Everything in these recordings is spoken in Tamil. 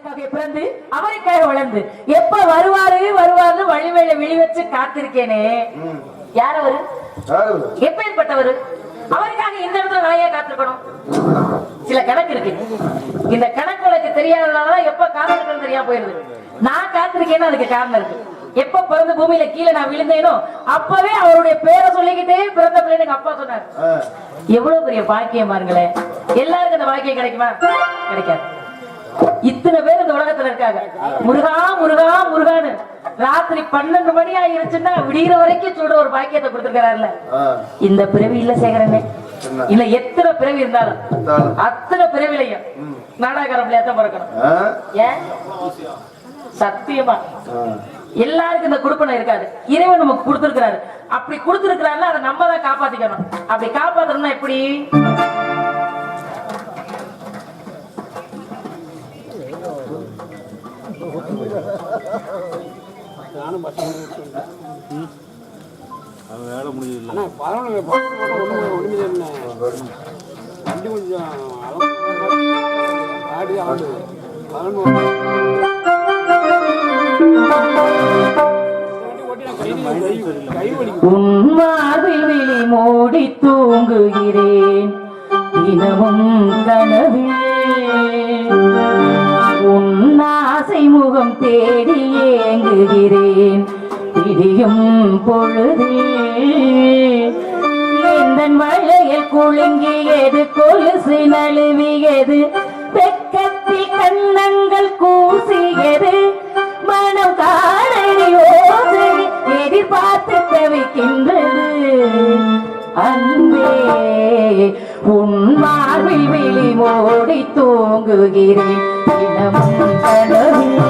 அவருக்காக பிறந்து அவருக்காக வளர்ந்து எப்ப வருவாரு வருவாரு வழிவேல விழி வச்சு காத்திருக்கேனே. யார் அவரு? எப்பேற்பட்டவர் அவருக்காக இந்த இடத்துல நான் ஏன் காத்திருக்கணும். சில கணக்கு இருக்கு. இந்த கணக்கு உனக்கு தெரியாதனாலதான் எப்ப காத்திருக்கணும் தெரியாம போயிருது. நான் காத்திருக்கேன்னு அதுக்கு காரணம் இருக்கு. எப்ப பிறந்த பூமியில கீழே நான் விழுந்தேனோ அப்பவே அவருடைய பேரை சொல்லிக்கிட்டே பிறந்த பிள்ளைன்னு எங்க அப்பா சொன்னார். எவ்வளவு பெரிய பாக்கியம் பாருங்களேன் எல்லாருக்கும் அந்த பாக்கியம் கிடைக்குமா? கிடைக்காது. இத்தனை பேர் இந்த உலகத்துல இருக்காங்க. முருகா முருகா முருகான்னு. ராத்திரி பன்னெண்டு மணி ஆயிருச்சுன்னா விடிகிற வரைக்கும் சொல்ற ஒரு பாக்கியத்தை கொடுத்திருக்கிறாருல இந்த பிறவி இல்ல சேகரனே? இல்ல எத்தனை பிறவி இருந்தாலும். அத்தனை பிறவிலையும் நாடகார பிள்ளையா தான் பிறக்கணும் ஏன்? சத்தியமா. எல்லாருக்கும் இந்த கொடுப்பனை இருக்காது. இறைவன் நமக்கு கொடுத்திருக்கிறாரு. அப்படி கொடுத்திருக்கிறாருன்னா அதை நம்ம தான் காப்பாத்திக்கணும். அப்படி காப்பாத்தணும்னா எப்படி? அது வேலை பத்து ஒன்றுமே இல்லை வண்டி கொஞ்சம் ஆடி ஆடு. மூடி தூங்குகிறேன். தினமும் கனவில் தேடி ஏங்குகிறேன். பிடியும் பொழுதில் இந்த மழையில் குலுங்கியது கொலுசு நழுவியது வெக்கத்தில் கண்ணங்கள் கூசியது மனம் காணடி ஓசை எதிர்பார்த்து தவிக்கின்றது. அன்பே உன் மார்பில் விழி மோடி தூங்குகிறேன். தினமும் கனவில்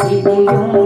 சிதியும்